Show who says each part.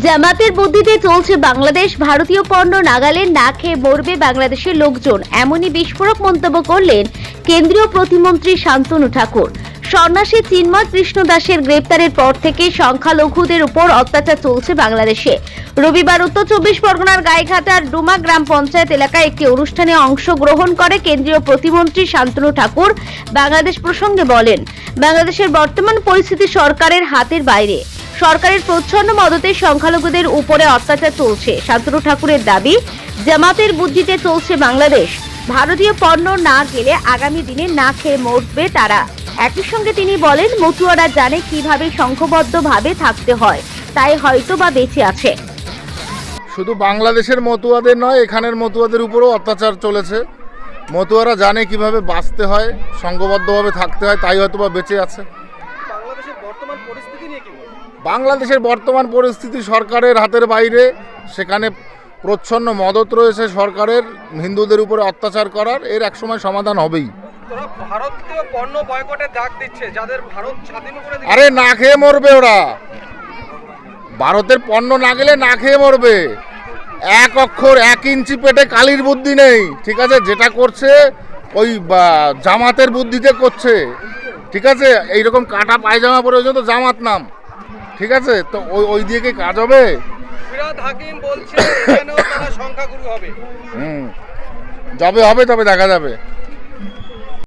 Speaker 1: জামাতের বুদ্ধিতে চলছে বাংলাদেশ, ভারতীয় পণ্য নাগালে না খেয়ে মরবে বাংলাদেশের লোকজন, এমনই বিস্ফোরক মন্তব্য করলেন কেন্দ্রীয় প্রতিমন্ত্রী শান্তনু ঠাকুর। সন্ন্যাসী চিন্ময় কৃষ্ণ দাসের গ্রেপ্তারের পর থেকে সংখ্যালঘুদের উপর অত্যাচার চলছে বাংলাদেশে। রবিবার উত্তর চব্বিশ পরগনার গাইঘাটার ডুমা গ্রাম পঞ্চায়েত এলাকায় একটি অনুষ্ঠানে অংশগ্রহণ করে কেন্দ্রীয় প্রতিমন্ত্রী শান্তনু ঠাকুর বাংলাদেশ প্রসঙ্গে বলেন, বাংলাদেশের বর্তমান পরিস্থিতি সরকারের হাতের বাইরে। সরকারের প্রচ্ছন্ন মদতে সংখ্যালঘুদের উপরে অত্যাচার চলছে। শান্তনু ঠাকুরের দাবি জামাতের বুদ্ধিতে চলছে বাংলাদেশ। ভারতীয় পণ্য না গেলে আগামী দিনে না খেয়ে মরবে তারা। একই সঙ্গে তিনি বলেন মতুয়ারা জানে কীভাবে সংঘবদ্ধভাবে থাকতে হয় তাই হয়তো বা বেঁচে আছে।
Speaker 2: শুধু বাংলাদেশের মতুয়াদের নয় এখানের মতুয়াদের উপরেও অত্যাচার চলেছে। মতুয়ারা জানে কীভাবে বাঁচতে হয় সংঘবদ্ধভাবে থাকতে হয় তাই হয়তো বা বেঁচে আছে।
Speaker 3: বাংলাদেশের বর্তমান পরিস্থিতি নিয়ে কি
Speaker 2: বাংলাদেশের বর্তমান পরিস্থিতি সরকারের হাতের বাইরে সেখানে প্রচ্ছন্ন মদত রয়েছে সরকারের হিন্দুদের উপরে অত্যাচার করার এর একসময় সমাধান হবেই।
Speaker 3: ভারতীয় পণ্য বয়কটের ডাক দিচ্ছে যাদের ভারত স্বাধীন করে
Speaker 2: আরে না খেয়ে মরবে ওরা। ভারতের পণ্য না গেলে না খেয়ে মরবে। এক অক্ষর এক ইঞ্চি পেটে কালির বুদ্ধি নেই ঠিক আছে? যেটা করছে ওই জামাতের বুদ্ধিতে করছে ঠিক আছে? এইরকম কাটা পায়জামা পরে তো জামাত নাম। ঠিক আছে? তো ওই ওই দিয়ে কি কাজ হবে?
Speaker 3: ফিরাদ হাকিম বলছে এখানেও তারা সংখ্যাগুরু হবে।
Speaker 2: হুম। যাবে হবে তবে দেখা যাবে।